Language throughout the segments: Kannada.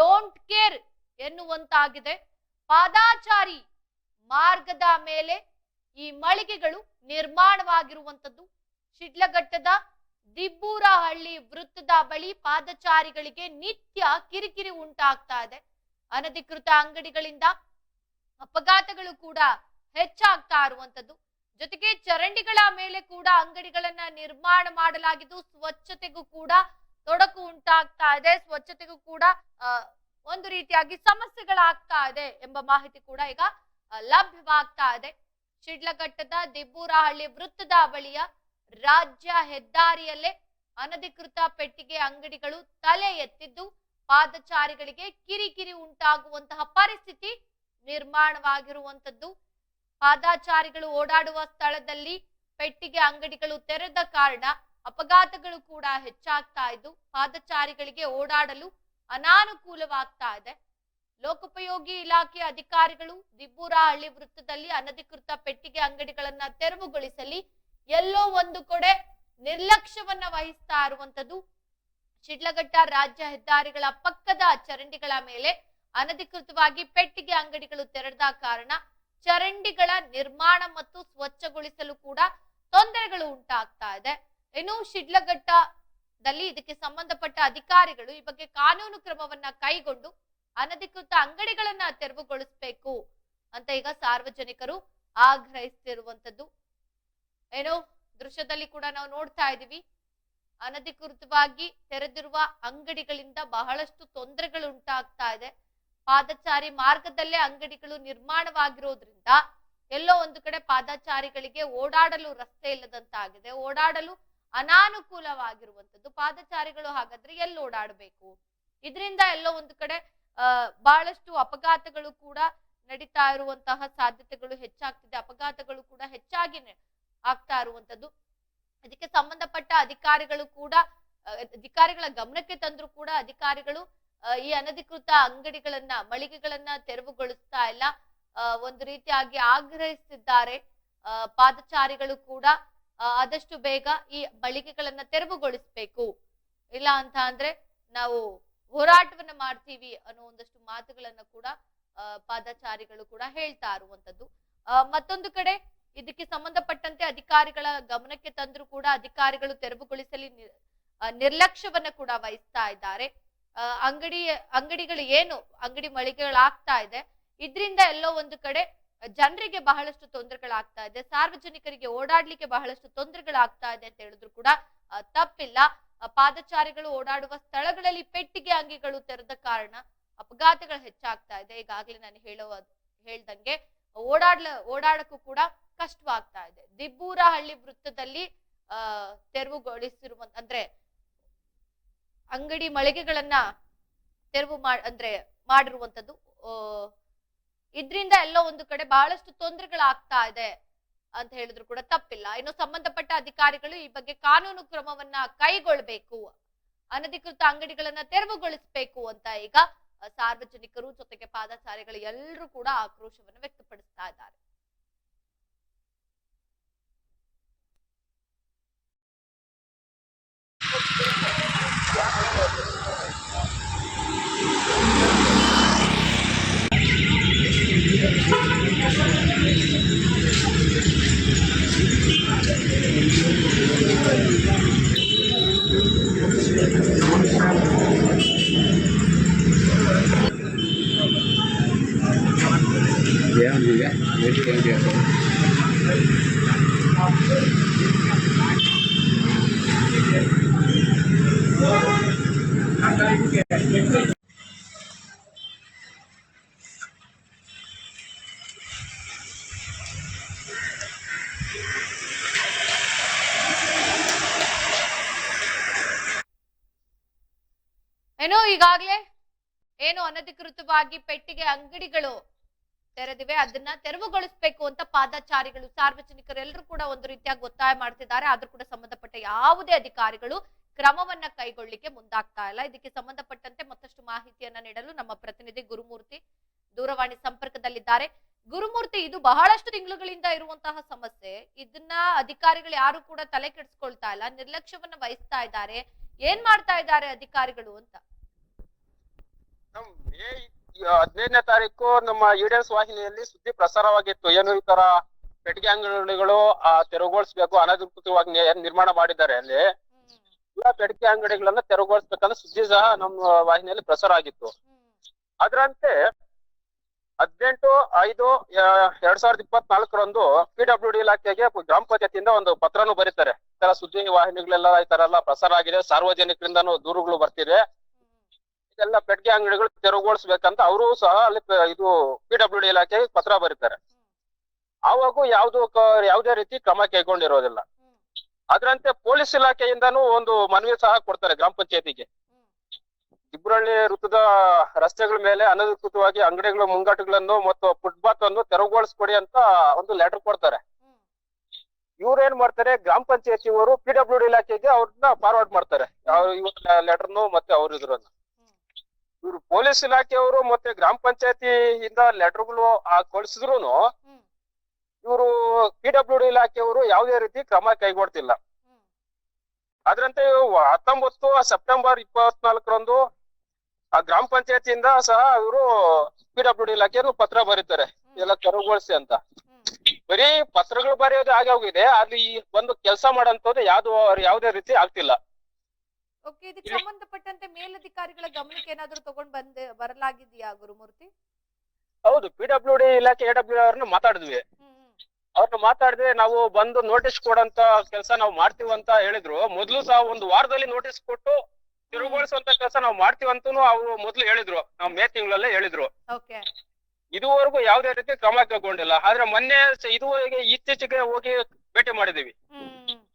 Don't care ಎನ್ನುವಂತಾಗಿದೆ. ಪಾದಾಚಾರಿ ಮಾರ್ಗದ ಮೇಲೆ ಈ ಮಳಿಗೆಗಳು ನಿರ್ಮಾಣವಾಗಿರುವಂತದ್ದು ಶಿಡ್ಲಘಟ್ಟದ ದಿಬ್ಬೂರಹಳ್ಳಿ ವೃತ್ತದ ಬಳಿ ಪಾದಚಾರಿಗಳಿಗೆ ನಿತ್ಯ ಕಿರಿಕಿರಿ ಉಂಟಾಗ್ತಾ ಇದೆ. ಅನಧಿಕೃತ ಅಂಗಡಿಗಳಿಂದ ಅಪಘಾತಗಳು ಕೂಡ ಹೆಚ್ಚಾಗ್ತಾ ಇರುವಂತದ್ದು ಜೊತೆಗೆ ಚರಂಡಿಗಳ ಮೇಲೆ ಕೂಡ ಅಂಗಡಿಗಳನ್ನ ನಿರ್ಮಾಣ ಮಾಡಲಾಗಿದ್ದು, ಸ್ವಚ್ಛತೆಗೂ ಕೂಡ ತೊಡಕು ಉಂಟಾಗ್ತಾ ಇದೆ, ಸ್ವಚ್ಛತೆಗೂ ಕೂಡ ಒಂದು ರೀತಿಯಾಗಿ ಸಮಸ್ಯೆಗಳಾಗ್ತಾ ಇದೆ ಎಂಬ ಮಾಹಿತಿ ಕೂಡ ಈಗ ಲಭ್ಯವಾಗ್ತಾ ಇದೆ. ಶಿಡ್ಲಘಟ್ಟದ ದಿಬ್ಬೂರಹಳ್ಳಿ ವೃತ್ತದ ಬಳಿಯ ರಾಜ್ಯ ಹೆದ್ದಾರಿಯಲ್ಲೇ ಅನಧಿಕೃತ ಪೆಟ್ಟಿಗೆ ಅಂಗಡಿಗಳು ತಲೆ ಎತ್ತಿದ್ದು, ಪಾದಚಾರಿಗಳಿಗೆ ಕಿರಿಕಿರಿ ಉಂಟಾಗುವಂತಹ ಪರಿಸ್ಥಿತಿ ನಿರ್ಮಾಣವಾಗಿರುವಂತದ್ದು ಪಾದಾಚಾರಿಗಳು ಓಡಾಡುವ ಸ್ಥಳದಲ್ಲಿ ಪೆಟ್ಟಿಗೆ ಅಂಗಡಿಗಳು ತೆರೆದ ಕಾರಣ ಅಪಘಾತಗಳು ಕೂಡ ಹೆಚ್ಚಾಗ್ತಾ ಇದ್ದು ಪಾದಚಾರಿಗಳಿಗೆ ಓಡಾಡಲು ಅನಾನುಕೂಲವಾಗ್ತಾ ಇದೆ. ಲೋಕೋಪಯೋಗಿ ಇಲಾಖೆ ಅಧಿಕಾರಿಗಳು ದಿಬ್ಬೂರಹಳ್ಳಿ ವೃತ್ತದಲ್ಲಿ ಅನಧಿಕೃತ ಪೆಟ್ಟಿಗೆ ಅಂಗಡಿಗಳನ್ನ ತೆರವುಗೊಳಿಸಲಿ, ಎಲ್ಲೋ ಒಂದು ಕಡೆ ನಿರ್ಲಕ್ಷ್ಯವನ್ನ ವಹಿಸ್ತಾ ಇರುವಂತದ್ದು ಶಿಡ್ಲಘಟ್ಟ ರಾಜ್ಯ ಹೆದ್ದಾರಿಗಳ ಪಕ್ಕದ ಚರಂಡಿಗಳ ಮೇಲೆ ಅನಧಿಕೃತವಾಗಿ ಪೆಟ್ಟಿಗೆ ಅಂಗಡಿಗಳು ತೆರೆದ ಕಾರಣ ಚರಂಡಿಗಳ ನಿರ್ಮಾಣ ಮತ್ತು ಸ್ವಚ್ಛಗೊಳಿಸಲು ಕೂಡ ತೊಂದರೆಗಳು ಉಂಟಾಗ್ತಾ ಇದೆ. ಇನ್ನು ಶಿಡ್ಲಘಟ್ಟದಲ್ಲಿ ಇದಕ್ಕೆ ಸಂಬಂಧಪಟ್ಟ ಅಧಿಕಾರಿಗಳು ಈ ಬಗ್ಗೆ ಕಾನೂನು ಕ್ರಮವನ್ನ ಕೈಗೊಂಡು ಅನಧಿಕೃತ ಅಂಗಡಿಗಳನ್ನ ತೆರವುಗೊಳಿಸಬೇಕು ಅಂತ ಈಗ ಸಾರ್ವಜನಿಕರು ಆಗ್ರಹಿಸ್ತಿರುವಂತದ್ದು ಏನು ದೃಶ್ಯದಲ್ಲಿ ಕೂಡ ನಾವು ನೋಡ್ತಾ ಇದೀವಿ ಅನಧಿಕೃತವಾಗಿ ತೆರೆದಿರುವ ಅಂಗಡಿಗಳಿಂದ ಬಹಳಷ್ಟು ತೊಂದರೆಗಳು ಉಂಟಾಗ್ತಾ ಇದೆ. ಪಾದಚಾರಿ ಮಾರ್ಗದಲ್ಲೇ ಅಂಗಡಿಗಳು ನಿರ್ಮಾಣವಾಗಿರೋದ್ರಿಂದ ಎಲ್ಲೋ ಒಂದು ಕಡೆ ಪಾದಚಾರಿಗಳಿಗೆ ಓಡಾಡಲು ರಸ್ತೆ ಇಲ್ಲದಂತಾಗಿದೆ. ಓಡಾಡಲು ಅನಾನುಕೂಲವಾಗಿರುವಂತದ್ದು ಪಾದಚಾರಿಗಳು ಹಾಗಾದ್ರೆ ಎಲ್ಲಿ ಓಡಾಡಬೇಕು? ಇದರಿಂದ ಎಲ್ಲೋ ಒಂದು ಕಡೆ ಬಹಳಷ್ಟು ಅಪಘಾತಗಳು ಕೂಡ ನಡೀತಾ ಇರುವಂತಹ ಸಾಧ್ಯತೆಗಳು ಹೆಚ್ಚಾಗ್ತಿದೆ. ಅಪಘಾತಗಳು ಕೂಡ ಹೆಚ್ಚಾಗಿ ಆಗ್ತಾ ಇರುವಂತದ್ದು ಇದಕ್ಕೆ ಸಂಬಂಧಪಟ್ಟ ಅಧಿಕಾರಿಗಳು ಕೂಡ ಅಧಿಕಾರಿಗಳ ಗಮನಕ್ಕೆ ತಂದ್ರು ಕೂಡ ಅಧಿಕಾರಿಗಳು ಈ ಅನಧಿಕೃತ ಅಂಗಡಿಗಳನ್ನ, ಮಳಿಗೆಗಳನ್ನ ತೆರವುಗೊಳಿಸ್ತಾ ಇಲ್ಲ. ಒಂದು ರೀತಿಯಾಗಿ ಆಗ್ರಹಿಸಿದ್ದಾರೆ ಪಾದಚಾರಿಗಳು ಕೂಡ ಆದಷ್ಟು ಬೇಗ ಈ ಮಳಿಗೆಗಳನ್ನ ತೆರವುಗೊಳಿಸ್ಬೇಕು. ಇಲ್ಲ ಅಂತ ಅಂದ್ರೆ ನಾವು ಹೋರಾಟವನ್ನ ಮಾಡ್ತೀವಿ ಅನ್ನೋ ಒಂದಷ್ಟು ಮಾತುಗಳನ್ನ ಕೂಡ ಪಾದಚಾರಿಗಳು ಕೂಡ ಹೇಳ್ತಾ ಇರುವಂತದ್ದು. ಮತ್ತೊಂದು ಕಡೆ ಇದಕ್ಕೆ ಸಂಬಂಧಪಟ್ಟಂತೆ ಅಧಿಕಾರಿಗಳ ಗಮನಕ್ಕೆ ತಂದ್ರೂ ಕೂಡ ಅಧಿಕಾರಿಗಳು ತೆರವುಗೊಳಿಸಲಿ ನಿರ್- ನಿರ್ಲಕ್ಷ್ಯವನ್ನ ಕೂಡ ವಹಿಸ್ತಾ ಇದ್ದಾರೆ. ಅಂಗಡಿ, ಅಂಗಡಿಗಳು ಏನು, ಅಂಗಡಿ ಮಳಿಗೆಗಳಾಗ್ತಾ ಇದೆ. ಇದರಿಂದ ಎಲ್ಲೋ ಒಂದು ಕಡೆ ಜನರಿಗೆ ಬಹಳಷ್ಟು ತೊಂದರೆಗಳಾಗ್ತಾ ಇದೆ, ಸಾರ್ವಜನಿಕರಿಗೆ ಓಡಾಡ್ಲಿಕ್ಕೆ ಬಹಳಷ್ಟು ತೊಂದರೆಗಳಾಗ್ತಾ ಇದೆ ಅಂತ ಹೇಳಿದ್ರು ಕೂಡ ತಪ್ಪಿಲ್ಲ. ಪಾದಚಾರಿಗಳು ಓಡಾಡುವ ಸ್ಥಳಗಳಲ್ಲಿ ಪೆಟ್ಟಿಗೆ ಅಂಗಿಗಳು ತೆರೆದ ಕಾರಣ ಅಪಘಾತಗಳು ಹೆಚ್ಚಾಗ್ತಾ ಇದೆ. ಈಗಾಗಲೇ ನಾನು ಹೇಳುವ ಹೇಳ್ದಂಗೆ ಓಡಾಡ್ಲ, ಓಡಾಡಕ್ಕೂ ಕೂಡ ಕಷ್ಟವಾಗ್ತಾ ಇದೆ. ದಿಬ್ಬೂರಹಳ್ಳಿ ವೃತ್ತದಲ್ಲಿ, ಆ, ತೆರವುಗೊಳಿಸಿರುವ, ಅಂದ್ರೆ ಅಂಗಡಿ ಮಳಿಗೆಗಳನ್ನ ತೆರವು ಮಾಡ್ ಅಂದ್ರೆ ಮಾಡಿರುವಂತದ್ದು ಇದ್ರಿಂದ ಎಲ್ಲ ಒಂದು ಕಡೆ ಬಹಳಷ್ಟು ತೊಂದರೆಗಳಾಗ್ತಾ ಇದೆ ಅಂತ ಹೇಳಿದ್ರು ಕೂಡ ತಪ್ಪಿಲ್ಲ. ಇನ್ನು ಸಂಬಂಧಪಟ್ಟ ಅಧಿಕಾರಿಗಳು ಈ ಬಗ್ಗೆ ಕಾನೂನು ಕ್ರಮವನ್ನ ಕೈಗೊಳ್ಬೇಕು ಅನಧಿಕೃತ ಅಂಗಡಿಗಳನ್ನ ತೆರವುಗೊಳಿಸಬೇಕು ಅಂತ ಈಗ ಸಾರ್ವಜನಿಕರು ಜೊತೆಗೆ ಪಾದಚಾರಿಗಳು ಎಲ್ಲರೂ ಕೂಡ ಆಕ್ರೋಶವನ್ನು ವ್ಯಕ್ತಪಡಿಸ್ತಾ ಇದ್ದಾರೆ. ಏನೋ ಈಗಾಗ್ಲೇ ಏನು ಅನಧಿಕೃತವಾಗಿ ಪೆಟ್ಟಿಗೆ ಅಂಗಡಿಗಳು ತೆರೆದಿವೆ. ಅದನ್ನ ತೆರವುಗೊಳಿಸಬೇಕು ಅಂತ ಪಾದಚಾರಿಗಳು, ಸಾರ್ವಜನಿಕರೆಲ್ಲರೂ ಕೂಡ ಒಂದು ರೀತಿಯಾಗಿ ಒತ್ತಾಯ ಮಾಡ್ತಿದ್ದಾರೆ. ಆದ್ರೂ ಕೂಡ ಸಂಬಂಧಪಟ್ಟ ಯಾವುದೇ ಅಧಿಕಾರಿಗಳು ಕ್ರಮವನ್ನ ಕೈಗೊಳ್ಳಿಕ್ಕೆ ಮುಂದಾಗ್ತಾ ಇಲ್ಲ. ಇದಕ್ಕೆ ಸಂಬಂಧಪಟ್ಟಂತೆ ಮತ್ತಷ್ಟು ಮಾಹಿತಿಯನ್ನ ನೀಡಲು ನಮ್ಮ ಪ್ರತಿನಿಧಿ ಗುರುಮೂರ್ತಿ ದೂರವಾಣಿ ಸಂಪರ್ಕದಲ್ಲಿದ್ದಾರೆ. ಗುರುಮೂರ್ತಿ ಇದು ಬಹಳಷ್ಟು ತಿಂಗಳುಗಳಿಂದ ಇರುವಂತಹ ಸಮಸ್ಯೆ. ಇದನ್ನ ಅಧಿಕಾರಿಗಳು ಯಾರು ಕೂಡ ತಲೆ ಕೆಡಿಸ್ಕೊಳ್ತಾ ಇಲ್ಲ. ನಿರ್ಲಕ್ಷ್ಯವನ್ನ ವಹಿಸ್ತಾ ಇದ್ದಾರೆ. ಏನ್ ಮಾಡ್ತಾ ಇದ್ದಾರೆ ಅಧಿಕಾರಿಗಳು ಅಂತ? ಹದಿನೈದನೇ ತಾರೀಕು ನಮ್ಮ ಇಡಿಎಸ್ ವಾಹಿನಿಯಲ್ಲಿ ಸುದ್ದಿ ಪ್ರಸಾರವಾಗಿತ್ತು. ಏನು ಈ ತರ ಪೆಟ್ಟಿಗೆ ಅಂಗಡಿಗಳು ಆ ತೆರವುಗೊಳಿಸ್ಬೇಕು ಅನಧಿಕೃತವಾಗಿ ನಿರ್ಮಾಣ ಮಾಡಿದ್ದಾರೆ ಅಲ್ಲಿ. ಎಲ್ಲಾ ಪೆಟ್ಟಿಗೆ ಅಂಗಡಿಗಳನ್ನ ತೆರವುಗೊಳಿಸ್ಬೇಕಂದ್ರೆ ಸುದ್ದಿ ಸಹ ನಮ್ಮ ವಾಹಿನಿಯಲ್ಲಿ ಪ್ರಸಾರ ಆಗಿತ್ತು. ಅದರಂತೆ ಹದಿನೆಂಟು ಐದು ಎರಡ್ ಸಾವಿರದ ಇಪ್ಪತ್ನಾಲ್ಕರಂದು ಪಿ ಡಬ್ಲ್ಯೂ ಡಿ ಇಲಾಖೆಗೆ ಗ್ರಾಮ ಪಂಚಾಯತಿಯಿಂದ ಒಂದು ಪತ್ರನು ಬರೀತಾರೆ. ಈ ತರ ಸುದ್ದಿ ವಾಹಿನಿಗಳೆಲ್ಲ ಈ ತರ ಎಲ್ಲ ಪ್ರಸಾರ ಆಗಿದೆ. ಸಾರ್ವಜನಿಕರಿಂದನೂ ದೂರುಗಳು ಬರ್ತಿದೆ. ಇದೆಲ್ಲ ಪೆಟ್ಟಿಗೆ ಅಂಗಡಿಗಳು ತೆರವುಗೊಳಿಸ್ಬೇಕಂತ ಅವರು ಸಹ ಅಲ್ಲಿ ಇದು ಪಿ ಡಬ್ಲ್ಯೂ ಡಿ ಇಲಾಖೆಗೆ ಪತ್ರ ಬರೀತಾರೆ. ಆವಾಗೂ ಯಾವ್ದು ಯಾವುದೇ ರೀತಿ ಕ್ರಮ ಕೈಗೊಂಡಿರೋದಿಲ್ಲ. ಅದರಂತೆ ಪೊಲೀಸ್ ಇಲಾಖೆಯಿಂದನೂ ಒಂದು ಮನವಿ ಸಹ ಕೊಡ್ತಾರೆ ಗ್ರಾಮ ಪಂಚಾಯತಿಗೆ. ಇಬ್ರಳ್ಳಿ ವೃತ್ತದ ರಸ್ತೆಗಳ ಮೇಲೆ ಅನಧಿಕೃತವಾಗಿ ಅಂಗಡಿಗಳ, ಮುಂಗಟ್ಟುಗಳನ್ನು ಮತ್ತು ಫುಟ್ಪಾತ್ ಅನ್ನು ತೆರವುಗೊಳಿಸ್ಕೊಡಿ ಅಂತ ಒಂದು ಲೆಟರ್ ಕೊಡ್ತಾರೆ. ಇವ್ರು ಏನ್ ಮಾಡ್ತಾರೆ, ಗ್ರಾಮ ಪಂಚಾಯತಿಯವರು ಪಿ ಡಬ್ಲ್ಯೂ ಡಿ ಇಲಾಖೆಗೆ ಅವ್ರನ್ನ ಫಾರ್ವರ್ಡ್ ಮಾಡ್ತಾರೆ. ಇವ್ರ ಲೆಟರ್ನು ಮತ್ತೆ ಅವ್ರ ಇದ್ರನ್ನ. ಇವ್ರು ಪೊಲೀಸ್ ಇಲಾಖೆಯವರು ಮತ್ತೆ ಗ್ರಾಮ ಪಂಚಾಯತಿ ಇಂದ ಲೆಟರ್ಗಳು ಕಳಿಸಿದ್ರು ಇವರು ಪಿ ಡಬ್ಲ್ಯೂ ಡಿ ಇಲಾಖೆಯವರು ಯಾವುದೇ ರೀತಿ ಕ್ರಮ ಕೈಗೊಳ್ತಿಲ್ಲ. ಅದರಂತೆ ಹತ್ತೊಂಬತ್ತು ಸೆಪ್ಟೆಂಬರ್ ಇಪ್ಪತ್ನಾಲ್ಕರಂದು ಆ ಗ್ರಾಮ ಪಂಚಾಯತಿಯಿಂದ ಸಹ ಅವರು ಪಿ ಡಬ್ಲ್ಯೂ ಡಿ ಇಲಾಖೆಯನ್ನು ಪತ್ರ ಬರೀತಾರೆ. ಎಲ್ಲ ತೆರವುಗೊಳಿಸಿ ಅಂತ. ಬರೀ ಪತ್ರಗಳು ಬರೆಯೋದು ಹಾಗೆ ಹೋಗಿದೆ. ಅಲ್ಲಿ ಬಂದು ಕೆಲಸ ಮಾಡಂತದ್ದು ಯಾವ್ದು ಯಾವುದೇ ರೀತಿ ಆಗ್ತಿಲ್ಲ. ಓಕೆ ಇದಕ್ಕೆ ಸಂಬಂಧಪಟ್ಟಂತೆ ಮೇಲಧಿಕಾರಿಗಳ ಗಮನಕ್ಕೆ ಏನಾದರೂ ತಗೊಂಡ್ ಬಂದೆ ಬರಲಾಗಿದೆಯಾ ಗುರುಮೂರ್ತಿ? ಹೌದು ಪಿ ಡಬ್ಲ್ಯೂ ಡಿ ಇಲಾಖೆ ಎಡಬ್ಲ್ಯೂ ಡಬ್ಲ್ಯೂ ಅವ್ರನ್ನ ಮಾತಾಡಿದ್ವಿ. ಅವ್ರನ್ನ ಮಾತಾಡಿದ್ರೆ ನಾವು ಬಂದು ನೋಟಿಸ್ ಕೊಡಂತ ಕೆಲಸ ನಾವು ಮಾಡ್ತೀವಿ ಅಂತ ಹೇಳಿದ್ರು. ಮೊದ್ಲು ಸಹ ಒಂದು ವಾರದಲ್ಲಿ ನೋಟಿಸ್ ಕೊಟ್ಟು ತಿರುಗುಗೊಳಿಸುವಂತ ಕೆಲಸ ನಾವು ಮಾಡ್ತೀವಿ ಅಂತೂ ಅವ್ರು ಮೊದ್ಲು ಹೇಳಿದ್ರು. ನಾವು ಮೇ ತಿಂಗಳಲ್ಲೇ ಹೇಳಿದ್ರು. ಓಕೆ. ಇದುವರೆಗೂ ಯಾವುದೇ ರೀತಿ ಕ್ರಮ ಕೈಗೊಂಡಿಲ್ಲ. ಆದ್ರೆ ಮೊನ್ನೆ ಇದುವರೆಗೆ ಇತ್ತೀಚೆಗೆ ಹೋಗಿ ಭೇಟಿ ಮಾಡಿದೀವಿ.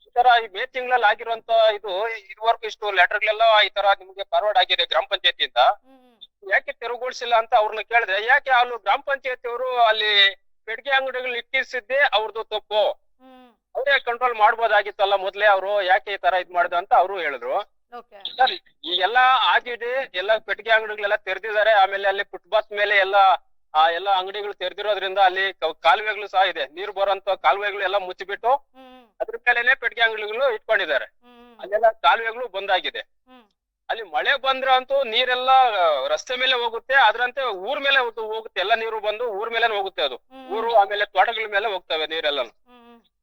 ಈ ತರ ಈ ಮೇ ತಿಂಗಳಲ್ಲಿ ಆಗಿರುವಂತ ಇದು ಇದುವರೆಗೂ ಇಷ್ಟು ಲೆಟರ್ಗಳೆಲ್ಲ ಈ ತರ ನಿಮ್ಗೆ ಫಾರ್ವರ್ಡ್ ಆಗಿದೆ ಗ್ರಾಮ ಪಂಚಾಯತಿಯಿಂದ. ಯಾಕೆ ತೆರವುಗೊಳಿಸಿಲ್ಲ ಅಂತ ಅವ್ರನ್ನ ಕೇಳಿದ್ರೆ ಯಾಕೆ ಅಲ್ಲಿ ಗ್ರಾಮ ಪಂಚಾಯತಿಯವರು ಅಲ್ಲಿ ಪೆಟ್ಟಿಗೆ ಅಂಗಡಿಗಳು ಇಟ್ಟಿಸಿದ್ದೆ ಅವ್ರದ್ದು ತಪ್ಪು. ಅವರೇ ಕಂಟ್ರೋಲ್ ಮಾಡ್ಬೋದಾಗಿತ್ತಲ್ಲ ಮೊದ್ಲೇ ಅವರು ಯಾಕೆ ಈ ತರ ಇದ್ ಮಾಡಿದ್ರು ಅಂತ ಅವರು ಹೇಳಿದ್ರು. ಸರ್ ಈಗೆಲ್ಲ ಆಗಿದೆ ಎಲ್ಲ ಪೆಟ್ಟಿಗೆ ಅಂಗಡಿಗಳೆಲ್ಲ ತೆರೆದಿದ್ದಾರೆ. ಆಮೇಲೆ ಅಲ್ಲಿ ಫುಟ್ಪಾತ್ ಮೇಲೆ ಎಲ್ಲ ಆ ಎಲ್ಲ ಅಂಗಡಿಗಳು ತೆರೆದಿರೋದ್ರಿಂದ ಅಲ್ಲಿ ಕ- ಕಾಲುವೆಗಳು ಸಹ ಇದೆ. ನೀರು ಬರುವಂತ ಕಾಲುವೆಗಳು ಎಲ್ಲ ಮುಚ್ಚಿಬಿಟ್ಟು ಅದ್ರ ಮೇಲೆನೆ ಪೆಟ್ಟಿಗೆ ಅಂಗಡಿಗಳು ಇಟ್ಕೊಂಡಿದ್ದಾರೆ. ಅಲ್ಲೆಲ್ಲ ಕಾಲುವೆಗಳು ಬಂದಾಗಿದೆ. ಅಲ್ಲಿ ಮಳೆ ಬಂದ್ರೆ ಅಂತೂ ನೀರೆಲ್ಲ ಆ, ರಸ್ತೆ ಮೇಲೆ ಹೋಗುತ್ತೆ. ಅದ್ರಂತೆ ಊರ್ ಮೇಲೆ ಹೋಗ್- ಹೋಗುತ್ತೆ. ಎಲ್ಲ ನೀರು ಬಂದು ಊರ್ ಮೇಲೆ ಹೋಗುತ್ತೆ ಅದು. ಊರು ಆಮೇಲೆ ತೋಟಗಳ ಮೇಲೆ ಹೋಗ್ತವೆ ನೀರೆಲ್ಲ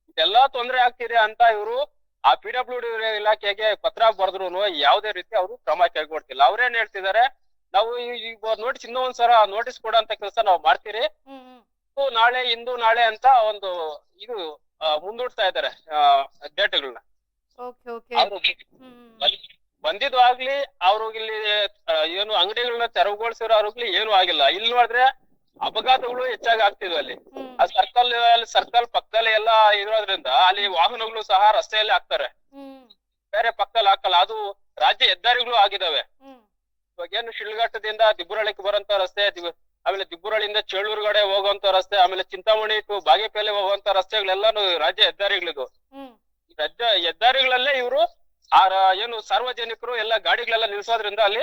ಇದೆಲ್ಲಾ ತೊಂದರೆ ಆಗ್ತಿದೆ ಅಂತ ಇವರು ಆ ಪಿ ಡಬ್ಲ್ಯೂ ಡಿ ಇಲಾಖೆಗೆ ಪತ್ರ ಬರೆದ್ರು ಯಾವುದೇ ರೀತಿ ಅವರು ಕ್ರಮ ಕೈಗೊಳ್ತಿಲ್ಲ. ಅವ್ರೇನ್ ಹೇಳ್ತಿದ್ದಾರೆ ನಾವು ನೋಟಿಸ್ ಇನ್ನೂ ಒಂದ್ಸಲ ನೋಟಿಸ್ ಕೊಡೋಂತ ಕೆಲಸ ನಾವು ಮಾಡ್ತೀರಿ. ನಾಳೆ ಇಂದು ನಾಳೆ ಅಂತ ಒಂದು ಇದು ಮುಂದೂಡ್ತಾ ಇದ್ದಾರೆ ಡೇಟ್ಗಳನ್ನ ಬಂದಿದ್ದು ಆಗ್ಲಿ ಅವ್ರು ಇಲ್ಲಿ ಏನು ಅಂಗಡಿಗಳನ್ನ ತೆರವುಗೊಳಿಸಿರೋರ್ಗ್ಲಿ ಏನು ಆಗಿಲ್ಲ. ಇಲ್ಲಿ ನೋಡಿದ್ರೆ ಅಪಘಾತಗಳು ಹೆಚ್ಚಾಗಿ ಆಗ್ತಿದ್ವು ಅಲ್ಲಿ. ಆ ಸರ್ಕಲ್ ಸರ್ಕಲ್ ಪಕ್ಕದಲ್ಲಿ ಎಲ್ಲ ಇರೋದ್ರಿಂದ ಅಲ್ಲಿ ವಾಹನಗಳು ಸಹ ರಸ್ತೆಯಲ್ಲಿ ಹಾಕ್ತಾರೆ. ಬೇರೆ ಪಕ್ಕದಲ್ಲಿ ಹಾಕಲ್ಲ ಅದು ರಾಜ್ಯ ಹೆದ್ದಾರಿಗಳು ಆಗಿದಾವೆ. ಇವಾಗ ಏನು ಶಿಳ್ಘಟ್ಟದಿಂದ ದಿಬ್ಬುರಳಿಗೆ ಬರೋಂತ ರಸ್ತೆ ಆಮೇಲೆ ದಿಬ್ಬುರಳಿಯಿಂದ ಚೇಳೂರು ಕಡೆ ಹೋಗುವಂತ ರಸ್ತೆ ಆಮೇಲೆ ಚಿಂತಾಮಣಿ ಟು ಬಾಗೇಪಲ್ಲಿ ಹೋಗುವಂತ ರಸ್ತೆಗಳೆಲ್ಲಾನು ರಾಜ್ಯ ಹೆದ್ದಾರಿಗಳಿದು ಈ ರಾಜ್ಯ ಹೆದ್ದಾರಿಗಳಲ್ಲೇ ಇವರು ಆ ಏನು ಸಾರ್ವಜನಿಕರು ಎಲ್ಲ ಗಾಡಿಗಳೆಲ್ಲ ನಿಲ್ಸೋದ್ರಿಂದ ಅಲ್ಲಿ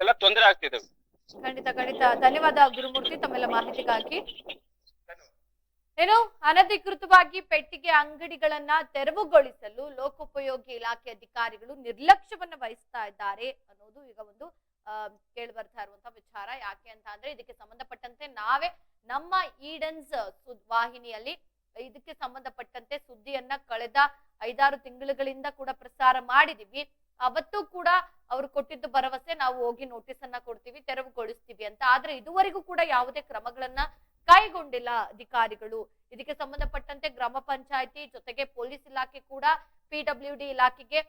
ಎಲ್ಲ ತೊಂದರೆ ಆಗ್ತಿದೆ. ಖಂಡಿತ ಖಂಡಿತ. ಧನ್ಯವಾದ ಗುರುಮೂರ್ತಿ ತಮ್ಮೆಲ್ಲ ಮಾಹಿತಿಗಾಗಿ. ಏನು? ಅನಧಿಕೃತವಾಗಿ ಪೆಟ್ಟಿಗೆ ಅಂಗಡಿಗಳನ್ನ ತೆರವುಗೊಳಿಸಲು ಲೋಕೋಪಯೋಗಿ ಇಲಾಖೆ ಅಧಿಕಾರಿಗಳು ನಿರ್ಲಕ್ಷ್ಯವನ್ನ ವಹಿಸ್ತಾ ಇದ್ದಾರೆ ಅನ್ನೋದು ಈಗ ಒಂದು ಕೇಳಿ ಬರ್ತಾ ಇರುವಂತಹ ವಿಚಾರ. ಯಾಕೆ ಅಂತ ಅಂದ್ರೆ ಇದಕ್ಕೆ ಸಂಬಂಧಪಟ್ಟಂತೆ ನಾವೇ ನಮ್ಮ ಈಡನ್ಸ್ ವಾಹಿನಿಯಲ್ಲಿ ಇದಕ್ಕೆ ಸಂಬಂಧಪಟ್ಟಂತೆ ಸುದ್ದಿಯನ್ನ ಕಳೆದ ಐದಾರು ತಿಂಗಳುಗಳಿಂದ ಕೂಡ ಪ್ರಸಾರ ಮಾಡಿದೀವಿ. ಅವತ್ತು ಕೂಡ ಅವ್ರು ಕೊಟ್ಟಿದ್ದ ಭರವಸೆ ನಾವು ಹೋಗಿ ನೋಟಿಸ್ ಅನ್ನ ಕೊಡ್ತೀವಿ, ತೆರವುಗೊಳಿಸ್ತೀವಿ ಅಂತ. ಆದ್ರೆ ಇದುವರೆಗೂ ಕೂಡ ಯಾವುದೇ ಕ್ರಮಗಳನ್ನ ಕೈಗೊಂಡಿಲ್ಲ ಅಧಿಕಾರಿಗಳು. ಇದಕ್ಕೆ ಸಂಬಂಧಪಟ್ಟಂತೆ ಗ್ರಾಮ ಪಂಚಾಯತಿ ಜೊತೆಗೆ ಪೊಲೀಸ್ ಇಲಾಖೆ ಕೂಡ, ಪಿ ಡಬ್ಲ್ಯೂ ಡಿ ಇಲಾಖೆಗೆ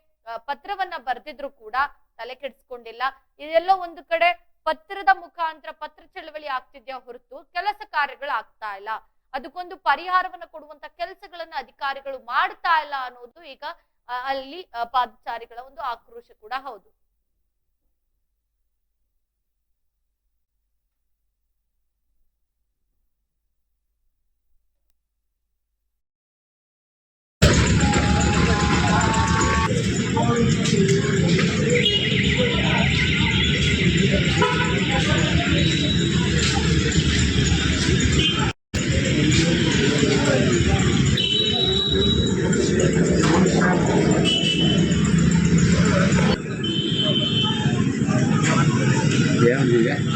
ಪತ್ರವನ್ನ ಬರೆದಿದ್ರು ಕೂಡ ತಲೆ ಕೆಡಿಸ್ಕೊಂಡಿಲ್ಲ. ಇದೆಲ್ಲ ಒಂದು ಕಡೆ ಪತ್ರದ ಮುಖಾಂತರ ಪತ್ರ ಚಳವಳಿ ಆಗ್ತಿದ್ಯಾ ಹೊರತು ಕೆಲಸ ಕಾರ್ಯಗಳು ಆಗ್ತಾ ಇಲ್ಲ. ಅದಕ್ಕೊಂದು ಪರಿಹಾರವನ್ನ ಕೊಡುವಂತ ಕೆಲಸಗಳನ್ನ ಅಧಿಕಾರಿಗಳು ಮಾಡ್ತಾ ಇಲ್ಲ ಅನ್ನೋದು ಈಗ ಅಲ್ಲಿ ಪಾದಚಾರಿಗಳ ಒಂದು ಆಕ್ರೋಶ ಕೂಡ ಹೌದು.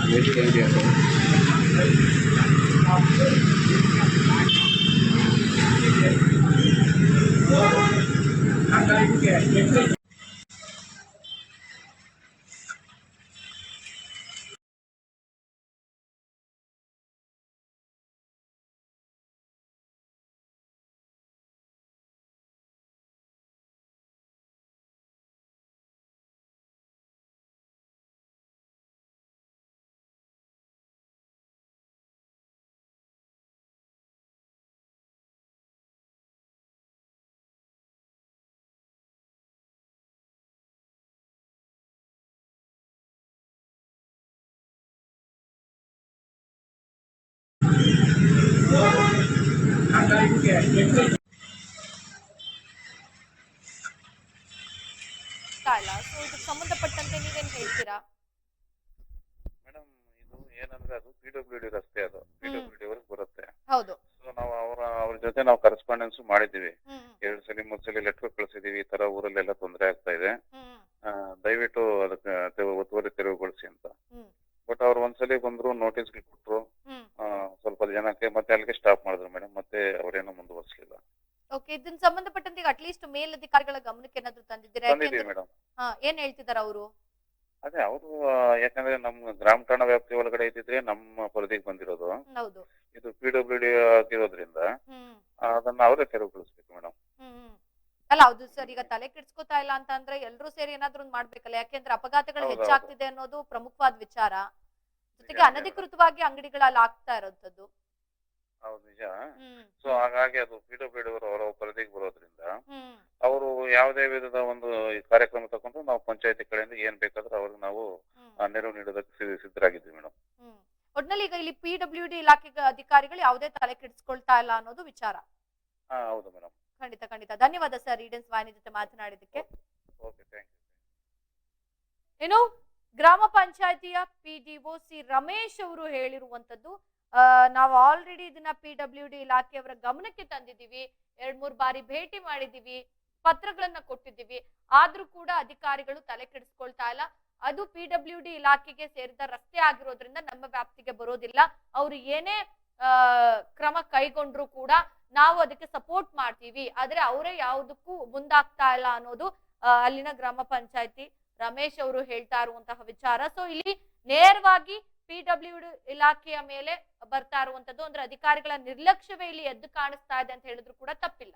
ಬೇಡಿಕೆ ಅಂಗಡಿ ಹಾಕೋದು ಇಲ್ಲ ಸೊ ಇದಕ್ಕೆ ಸಂಬಂಧಪಟ್ಟಂತೆ ನೀವೇನ್ ಹೇಳ್ತೀರಾ? ಮೇಡಮ್ ಇದು ಏನಂದ್ರೆ ಅದು ಬಿಡಬ್ಲ್ಯೂಡಿ ರಸ್ತೆ ಅದು. ಪಿ ಹ್ಮ್. ಡಬ್ಲ್ಯೂ ಬರುತ್ತೆ. ಹೌದು. ಸೊ ನಾವು ಅವರ ಅವ್ರ ಜೊತೆ ನಾವು ಕರೆಸ್ಪಾಂಡೆನ್ಸ್ ಮಾಡಿದೀವಿ ಎರಡು ಸಲ ಮೂರ್ ಸಲ ಲೆಟರ್ ಕಳಿಸಿದೀವಿ ಈ ತರ ಊರಲ್ಲೆಲ್ಲ ತೊಂದರೆ ಆಗ್ತಾ ಇದೆ. ಆ, ದಯವಿಟ್ಟು ಅದಕ್ಕೆ ತೆರವು- ಒತ್ತುವರಿ ತೆರವುಗೊಳಿಸಿ ಅಂತ. ಬಟ್ ಅವ್ರು ಒಂದ್ಸಲಿ ಬಂದ್ರು ನೋಟಿಸ್ ಕೊಟ್ರು. ಹ್ಮ್. ಸ್ವಲ್ಪ ಜನಕ್ಕೆ ಮತ್ತೆ ಅಲ್ಲಿಗೆ ಸ್ಟಾಪ್ ಮಾಡಿದ್ರು ಮೇಡಮ್ ಮತ್ತೆ ಅವರೇನು ಮುಂದುವರಿಸಲಿಲ್ಲ. ಓಕೆ ಇದನ್ನ ಸಂಬಂಧಪಟ್ಟಂತೆ ಲೀಸ್ಟ್ ಅಟ್ಲೀಸ್ಟ್ ಮೇಲಧಿಕಾರಿಗಳ ಗಮನಕ್ಕೆ ಏನಾದ್ರು ತಂದಿದ್ದೀರಾ? ಯಾಕೆಂದ್ರೆ ಮೇಡಮ್ ಹಾ ಏನ್ ಹೇಳ್ತಿದಾರ ಅವರು? ಅದೇ ಅವರು ಯಾಕಂದ್ರೆ ನಮ್ಮ ಗ್ರಾಮ ಠಾಣಾ ವ್ಯಾಪ್ತಿ ಒಳಗಡೆ ಇದ್ದಿದ್ರೆ ನಮ್ಮ ಪರಿಧಿಗೆ ಬಂದಿರೋದು. ಹೌದು. ಇದು ಪಿ ಡಬ್ಲ್ಯೂ ಡಿ ಆಗಿರೋದ್ರಿಂದ ಹ್ಮ್. ಅದನ್ನ ಅವರೇ ತೆರವುಗೊಳಿಸ್ಬೇಕು ಮೇಡಮ್ ಹ್ಮ್ ಹ್ಮ್. ಅಲ್ಲ ಹೌದು ಸರ್ ಈಗ ತಲೆ ಕೆಡ್ಸ್ಕೊತಾ ಇಲ್ಲ ಅಂತ ಅಂದ್ರೆ ಎಲ್ರೂ ಸೇರಿ ಏನಾದ್ರು ಒಂದ್ ಮಾಡ್ಬೇಕಲ್ಲ? ಯಾಕೆಂದ್ರೆ ಅಪಘಾತಗಳು ಹೌದು, ಹೆಚ್ಚಾಗ್ತಿದೆ ಅನ್ನೋದು ಪ್ರಮುಖವಾದ ವಿಚಾರ. ಜೊತೆಗೆ. ಅನಧಿಕೃತವಾಗಿ ಅಂಗಡಿಗಳಲ್ಲಿ ಆಗ್ತಾ ಇರೋಂಥದ್ದು. ಹೌದು ನಿಜ. ಸೊ ಹಾಗಾಗಿ ಅದು ಪಿ ಡಬ್ಲ್ಯೂ ಡಿ ಅವರು ಪರಿಧಿಗೆ ಬರೋದ್ರಿಂದ ಅವರು ಯಾವುದೇ ವಿಧದ ಒಂದು ಕಾರ್ಯಕ್ರಮ ತಗೊಂಡು ನಾವು ಪಂಚಾಯತಿ ಕಡೆಯಿಂದ ಏನ್ ಬೇಕಾದ್ರೂ ಅವ್ರಿಗೆ ನಾವು ನೆರವು ನೀಡೋದಕ್ಕೆ ಸಿದ್ಧರಾಗಿದ್ವಿ ಮೇಡಮ್ ಒಟ್ನಲ್ಲಿ ಈಗ ಇಲ್ಲಿ ಪಿ ಡಬ್ಲ್ಯೂ ಡಿ ಇಲಾಖೆ ಅಧಿಕಾರಿಗಳು ಯಾವುದೇ ತಲೆ ಕೆಡಿಸ್ಕೊಳ್ತಾ ಇಲ್ಲ ಅನ್ನೋದು ವಿಚಾರ. ಹೌದು ಮೇಡಮ್ ಖಂಡಿತ ಖಂಡಿತ. ಧನ್ಯವಾದ ಸರ್ ಈಡನ್ಸ್ ವಾಹಿನಿ ಜೊತೆ ಮಾತನಾಡಿದ್ದಕ್ಕೆ. Okay thank you. ಏನು? ಗ್ರಾಮ ಪಂಚಾಯತಿಯ P D O C Ramesh ಅವರು ಹೇಳಿರುವಂತದ್ದು ನಾವು ಆಲ್ರೆಡಿ ಇದನ್ನ ಪಿ ಡಬ್ಲ್ಯೂ ಡಿ ಇಲಾಖೆಯವರ ಗಮನಕ್ಕೆ ತಂದಿದ್ದೀವಿ. ಎರಡ್ ಮೂರ್ ಬಾರಿ ಭೇಟಿ ಮಾಡಿದೀವಿ ಪತ್ರಗಳನ್ನ ಕೊಟ್ಟಿದ್ದೀವಿ. ಆದ್ರೂ ಕೂಡ ಅಧಿಕಾರಿಗಳು ತಲೆ ಕೆಡಿಸ್ಕೊಳ್ತಾ ಇಲ್ಲ. ಅದು ಪಿ ಡಬ್ಲ್ಯೂ ಡಿ ಇಲಾಖೆಗೆ ಸೇರಿದ ರಸ್ತೆ ಆಗಿರೋದ್ರಿಂದ ನಮ್ಮ ವ್ಯಾಪ್ತಿಗೆ ಬರೋದಿಲ್ಲ. ಅವರು ಏನೇ ಕ್ರಮ ಕೈಗೊಂಡ್ರು ಕೂಡ ನಾವು ಅದಕ್ಕೆ ಸಪೋರ್ಟ್ ಮಾಡ್ತೀವಿ. ಆದ್ರೆ ಅವರೇ ಯಾವುದಕ್ಕೂ ಮುಂದಾಗ್ತಾ ಇಲ್ಲ ಅನ್ನೋದು ಅಲ್ಲಿನ ಗ್ರಾಮ ಪಂಚಾಯತಿ. ರಮೇಶ್ ಅವರು ಹೇಳ್ತಾ ಇರುವಂತಹ ವಿಚಾರ. ಸೊ ಇಲ್ಲಿ ನೇರವಾಗಿ ಪಿ ಡಬ್ಲ್ಯೂ ಇಲಾಖೆಯ ಮೇಲೆ ಬರ್ತಾ ಇರುವಂತದ್ದು ಅಂದ್ರೆ ಅಧಿಕಾರಿಗಳ ನಿರ್ಲಕ್ಷ್ಯವೇ ಇಲ್ಲಿ ಎದ್ದು ಕಾಣಿಸ್ತಾ ಇದೆ ಅಂತ ಹೇಳಿದ್ರು ಕೂಡ ತಪ್ಪಿಲ್ಲ.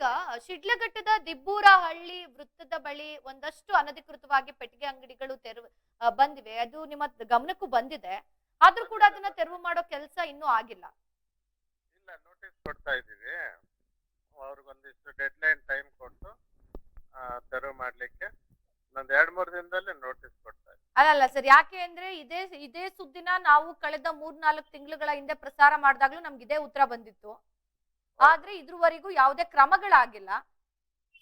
ಈಗ ಶಿಡ್ಲಘಟ್ಟದ ದಿಬ್ಬೂರ ಹಳ್ಳಿ ವೃತ್ತದ ಬಳಿ ಒಂದಷ್ಟು ಅನಧಿಕೃತವಾಗಿ ಪೆಟ್ಟಿಗೆ ಅಂಗಡಿಗಳು ತೆರವು ಬಂದಿವೆ. ಅದು ನಿಮ್ಮ ಗಮನಕ್ಕೂ ಬಂದಿದೆ. ಆದ್ರೂ ಕೂಡ ಅದನ್ನ ತೆರವು ಮಾಡೋ ಕೆಲಸ ಇನ್ನೂ ಆಗಿಲ್ಲ. ಇಲ್ಲ ನೋಟಿಸ್ ಕೊಡ್ತಾ ಇದ್ದೀವಿ. ಅವ್ರಿಗೊಂದಿಷ್ಟು ಡೆಡ್ ಲೈನ್ ಟೈಮ್ ಕೊಟ್ಟು ತೆರವು ಮಾಡ್ಲಿಕ್ಕೆ. ಒಂದ್ ಎರಡ್ ಮೂರ್ ದಿನದಲ್ಲಿ ನೋಟಿಸ್ ಕೊಡ್ತಾ ಇದ್ದೀವಿ. ಅಲ್ಲಲ್ಲ ಸರ್ ಯಾಕೆ ಅಂದ್ರೆ ಇದೇ ಇದೇ ಸುದ್ದಿನ ನಾವು ಕಳೆದ ಮೂರ್ನಾಲ್ಕು ತಿಂಗಳುಗಳ ಹಿಂದೆ ಪ್ರಸಾರ ಮಾಡಿದಾಗ್ಲೂ ನಮ್ಗೆ ಇದೇ ಉತ್ತರ ಬಂದಿತ್ತು. ಆದ್ರೆ ಇದ್ರವರೆಗೂ ಯಾವುದೇ ಕ್ರಮಗಳಾಗಿಲ್ಲ.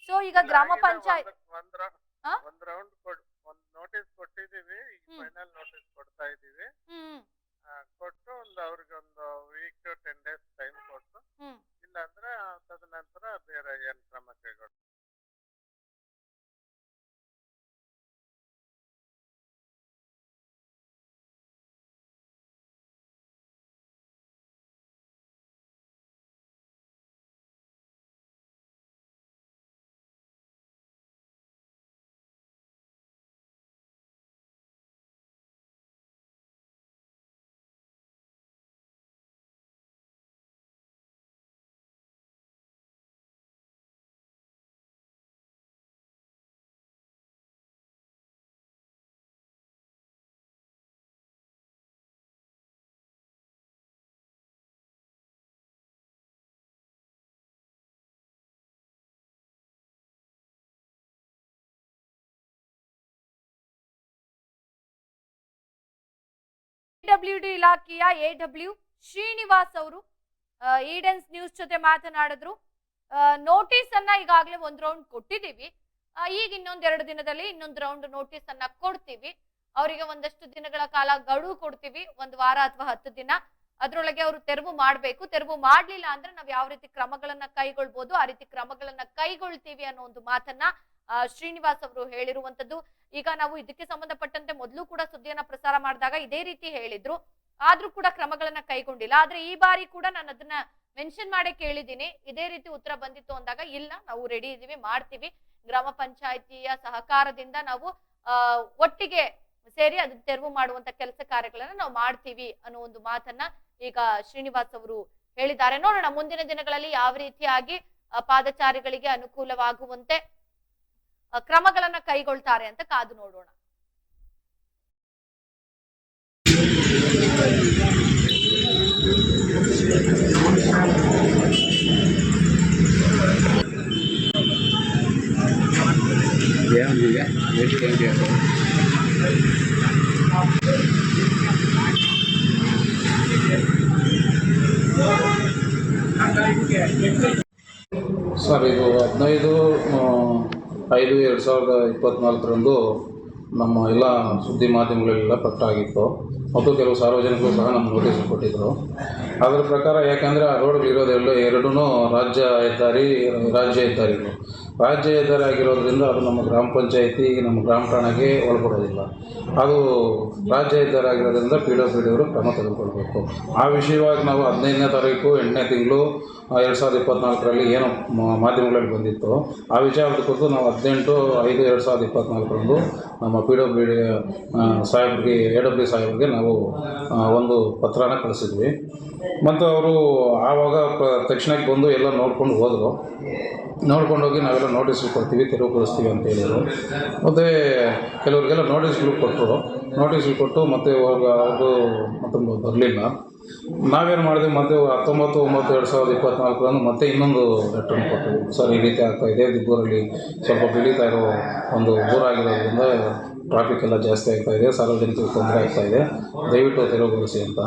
ಸೊ ಈಗ ಗ್ರಾಮ ಪಂಚಾಯತ್ ಒಂದ್- ರೌಂಡ್? ಒಂದ್ ನೋಟಿಸ್ ಕೊಟ್ಟಿದೀವಿ ಫೈನಲ್ ನೋಟಿಸ್ ಕೊಡ್ತಾ ಇದೀವಿ ಕೊಟ್ಟು ಒಂದು ಅವ್ರಿಗೆ ಒಂದು ವೀಕ್ ಟೆನ್ ಡೇಸ್ ಟೈಮ್ ಕೊಟ್ಟು ಇಲ್ಲಾಂದ್ರೆ ತದನಂತರ ಬೇರೆ ಏನ್ ಕ್ರಮ ಕೈಗೊಳ್ಳಿ. ಡಬ್ಲ್ಯೂ ಡಿ ಇಲಾಖೆಯ ಎ ಡಬ್ಲ್ಯೂ ಶ್ರೀನಿವಾಸ್ ಅವರು ಈಡೆನ್ಸ್ ನ್ಯೂಸ್ ಜೊತೆ ಮಾತನಾಡಿದ್ರು. ನೋಟಿಸ್ ಅನ್ನ ಈಗಾಗಲೇ ಒಂದ್ ರೌಂಡ್ ಕೊಟ್ಟಿದ್ದೀವಿ. ಈಗ ಇನ್ನೊಂದ್ ಎರಡು ದಿನದಲ್ಲಿ ಇನ್ನೊಂದು ರೌಂಡ್ ನೋಟಿಸ್ ಅನ್ನ ಕೊಡ್ತೀವಿ. ಅವರಿಗೆ ಒಂದಷ್ಟು ದಿನಗಳ ಕಾಲ ಗಡುವು ಕೊಡ್ತೀವಿ. ಒಂದ್ ವಾರ ಅಥವಾ ಹತ್ತು ದಿನ. ಅದರೊಳಗೆ ಅವರು ತೆರವು ಮಾಡ್ಬೇಕು. ತೆರವು ಮಾಡ್ಲಿಲ್ಲ ಅಂದ್ರೆ ನಾವ್ ಯಾವ ರೀತಿ ಕ್ರಮಗಳನ್ನ ಕೈಗೊಳ್ಬೋದು, ಆ ರೀತಿ ಕ್ರಮಗಳನ್ನ ಕೈಗೊಳ್ತೀವಿ ಅನ್ನೋ ಒಂದು ಮಾತನ್ನ ಶ್ರೀನಿವಾಸ್ ಅವರು ಹೇಳಿರುವಂತದ್ದು ಈಗ ನಾವು ಇದಕ್ಕೆ ಸಂಬಂಧಪಟ್ಟಂತೆ ಮೊದಲು ಕೂಡ ಸುದ್ದಿಯನ್ನ ಪ್ರಸಾರ ಮಾಡಿದಾಗ ಇದೇ ರೀತಿ ಹೇಳಿದ್ರು. ಆದ್ರೂ ಕೂಡ ಕ್ರಮಗಳನ್ನ ಕೈಗೊಂಡಿಲ್ಲ. ಆದ್ರೆ ಈ ಬಾರಿ ಕೂಡ ನಾನು ಅದನ್ನ ಮೆನ್ಷನ್ ಮಾಡಿ ಕೇಳಿದ್ದೀನಿ. ಇದೇ ರೀತಿ ಉತ್ತರ ಬಂದಿತ್ತು ಅಂದಾಗ ಇಲ್ಲ, ನಾವು ರೆಡಿ ಇದೀವಿ, ಮಾಡ್ತೀವಿ. ಗ್ರಾಮ ಪಂಚಾಯಿತಿಯ ಸಹಕಾರದಿಂದ ನಾವು ಒಟ್ಟಿಗೆ ಸೇರಿ ಅದನ್ನ ತೆರವು ಮಾಡುವಂತ ಕೆಲಸ ಕಾರ್ಯಗಳನ್ನ ನಾವು ಮಾಡ್ತೀವಿ ಅನ್ನೋ ಒಂದು ಮಾತನ್ನ ಈಗ ಶ್ರೀನಿವಾಸ್ ಅವರು ಹೇಳಿದ್ದಾರೆ. ನೋಡೋಣ, ಮುಂದಿನ ದಿನಗಳಲ್ಲಿ ಯಾವ ರೀತಿಯಾಗಿ ಪಾದಚಾರಿಗಳಿಗೆ ಅನುಕೂಲವಾಗುವಂತೆ ಕ್ರಮಗಳನ್ನ ಕೈಗೊಳ್ತಾರೆ ಅಂತ ಕಾದು ನೋಡೋಣ. ಸರ್ ಇದು ಹದಿನೈದು ಐದು ಎರಡು ಸಾವಿರದ ಇಪ್ಪತ್ತ್ನಾಲ್ಕರಂದು ನಮ್ಮ ಎಲ್ಲ ಸುದ್ದಿ ಮಾಧ್ಯಮಗಳೆಲ್ಲ ಪ್ರಕಟ ಆಗಿತ್ತು. ಮತ್ತು ಕೆಲವು ಸಾರ್ವಜನಿಕರು ಸಹ ನಮ್ಮ ನೋಟಿಸ್ ಕೊಟ್ಟಿದ್ದರು ಅದರ ಪ್ರಕಾರ ಯಾಕೆಂದರೆ ಆ ರೋಡ್ಗಳಿರೋದೆಲ್ಲ ಎರಡೂ ರಾಜ್ಯ ಹೆದ್ದಾರಿ, ರಾಜ್ಯ ಹೆದ್ದಾರಿಗಳು. ರಾಜ್ಯ ಅದು ನಮ್ಮ ಗ್ರಾಮ ಪಂಚಾಯಿತಿ, ನಮ್ಮ ಗ್ರಾಮ ಠಾಣೆಗೆ ಒಳಪಡೋದಿಲ್ಲ. ಅದು ರಾಜ್ಯ ಹೆದ್ದಾರಿ ಆಗಿರೋದ್ರಿಂದ ಪಿ ಡಬ್ಲ್ಯೂ ಪಿ ಡಿ ಅವರು ಕ್ರಮ ತೆಗೆದುಕೊಳ್ಬೇಕು. ಆ ವಿಷಯವಾಗಿ ನಾವು ಹದಿನೈದನೇ ತಾರೀಕು, ಎಂಟನೇ ತಿಂಗಳು ಎರಡು ಸಾವಿರದ ಇಪ್ಪತ್ನಾಲ್ಕರಲ್ಲಿ ಏನು ಮಾಧ್ಯಮಗಳಲ್ಲಿ ಬಂದಿತ್ತು. ಆ ವಿಚಾರದ ಕುರಿತು ನಾವು ಹದಿನೆಂಟು, ಐದು, ಎರಡು ಸಾವಿರದ ಇಪ್ಪತ್ನಾಲ್ಕರಂದು ನಮ್ಮ ಪಿ ಡಬ್ಲ್ಯೂ ಡಿ ಸಾಹೇಬ್ರಿಗೆ, ಎ ಡಬ್ಲ್ಯೂ ಸಾಹೇಬ್ರಿಗೆ ನಾವು ಒಂದು ಪತ್ರನ ಕಳಿಸಿದ್ವಿ. ಮತ್ತು ಅವರು ಆವಾಗ ಪ, ತಕ್ಷಣಕ್ಕೆ ಬಂದು ಎಲ್ಲ ನೋಡ್ಕೊಂಡು ಹೋದರು. ನೋಡ್ಕೊಂಡೋಗಿ ನಾವೆಲ್ಲ ನೋಟಿಸ್ಗಳು ಕೊಡ್ತೀವಿ ತೆರವುಗೊಳಿಸ್ತೀವಿ ಅಂತ ಹೇಳಿದರು. ಮತ್ತು ಕೆಲವರಿಗೆಲ್ಲ ನೋಟಿಸ್ಗಳು ಕೊಟ್ಟರು. ನೋಟಿಸ್ಗಳು ಕೊಟ್ಟು ಮತ್ತೆ ಇವಾಗ ಅವರು ಮತ್ತೆ ಬರಲಿಲ್ಲ. ನಾವೇನು ಮಾಡಿದ್ವಿ, ಮತ್ತೆ ಹತ್ತೊಂಬತ್ತು, ಒಂಬತ್ತು, ಎರಡು ಸಾವಿರದ ಇಪ್ಪತ್ತ್ನಾಲ್ಕರಂದು ಮತ್ತೆ ಇನ್ನೊಂದು ಲೆಟ್ರನ್ನು ಕೊಟ್ಟಿದ್ವಿ. ಸರ್, ಈ ರೀತಿ ಆಗ್ತಾ ಇದೆ ದಿಬ್ಬೂರಲ್ಲಿ ಸ್ವಲ್ಪ ಬೆಳೀತಾ ಇರೋ ಒಂದು ಊರಾಗಿರೋದ್ರಿಂದ ಟ್ರಾಫಿಕ್ ಎಲ್ಲ ಜಾಸ್ತಿ ಆಗ್ತಾ ಇದೆ ಸಾರ್ವಜನಿಕರಿಗೆ ತೊಂದರೆ ಆಗ್ತಾ ಇದೆ. ದಯವಿಟ್ಟು ತೆರವುಗೊಳಿಸಿ ಅಂತ.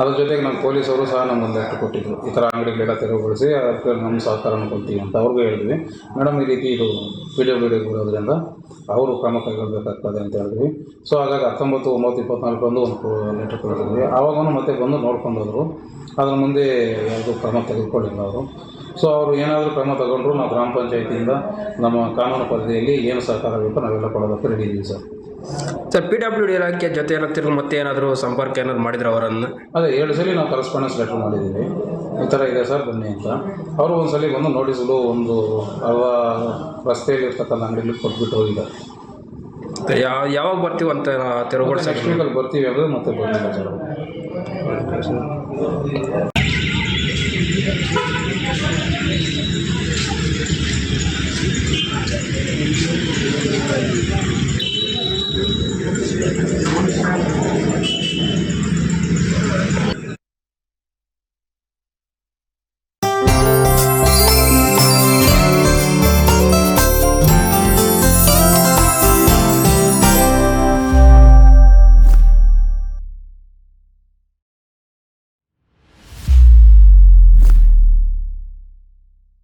ಅದ್ರ ಜೊತೆಗೆ ನಮ್ಮ ಪೊಲೀಸವರು ಸಹ ನಮ್ಮ ಲೆಟ್ರ್ ಕೊಟ್ಟಿದ್ರು. ಈ ಥರ ಅಂಗಡಿಗಳೆಲ್ಲ ತೆರವುಗೊಳಿಸಿ, ಅದಕ್ಕೆ ನಮ್ಮ ಸಹಕಾರನ ಕೊಡ್ತೀವಿ ಅಂತ ಅವ್ರಿಗೂ ಹೇಳಿದ್ವಿ. ಮೇಡಮ್, ಈ ರೀತಿ ಇದು ವಿಡಿಯೋ ವಿಡಿಯೋ ಇರೋದ್ರಿಂದ ಅವರು ಕ್ರಮ ಕೈಗೊಳ್ಳಬೇಕಾಗ್ತದೆ ಅಂತ ಹೇಳಿದ್ವಿ. ಸೊ ಹಾಗಾಗಿ ಹತ್ತೊಂಬತ್ತು, ಒಂಬತ್ತು ಇಪ್ಪತ್ನಾಲ್ಕರಂದು ಒಂದು ಲೆಟರ್ ಕೊಟ್ಟಿದ್ವಿ. ಆವಾಗೂ ಮತ್ತೆ ಬಂದು ನೋಡ್ಕೊಂಡು ಹೋದರು. ಅದ್ರ ಮುಂದೆ ಯಾವುದೂ ಕ್ರಮ ತೆಗೆದುಕೊಳ್ಳಿಲ್ಲ ಅವರು. ಸೊ ಅವರು ಏನಾದರೂ ಕ್ರಮ ತಗೊಂಡ್ರು ನಾವು ಗ್ರಾಮ ಪಂಚಾಯತಿಯಿಂದ ನಮ್ಮ ಕಾನೂನು ಪರಿಧಿಯಲ್ಲಿ ಏನು ಸಹಕಾರ ಬೇಕೋ ನಾವೆಲ್ಲ ಕೊಡೋದಕ್ಕೆ ರೆಡಿ ಇದ್ದೀವಿ sir. Sir P W D ಇಲಾಖೆ ಜೊತೆ ಏನಾಗ್ತಿರೋ ಮತ್ತೆ ಏನಾದರೂ ಸಂಪರ್ಕ ಏನಾದ್ರು ಮಾಡಿದ್ರು ಅವರನ್ನು? ಅದೇ ಏಳು ಸಲ ನಾವು ಕರೆಸ್ಪಾಂಡೆನ್ಸ್ ಲೆಟರ್ ಮಾಡಿದ್ದೀವಿ. ಈ ಥರ ಇದೆ ಸರ್ ಬನ್ನಿ ಅಂತ. ಅವರು ಒಂದು ಸಲ ಬಂದು ನೋಟಿಸ್ಗಳು ಒಂದು ಅವ ರಸ್ತೆಯಲ್ಲಿ ಇರ್ತಕ್ಕಂಥ ಅಂಗಡಿಲಿ ಕೊಟ್ಬಿಟ್ಟು ಹೋಗಿದ್ದಾರೆ. ಯಾವ ಯಾವಾಗ ಬರ್ತೀವಿ ಅಂತ ನೆಕ್ಸ್ಟ್ ವೀಕಲ್ಲಿ ಬರ್ತೀವಿ ಅದು ಮತ್ತೆ ಬರ್ತೀವಿ. ಸರ್.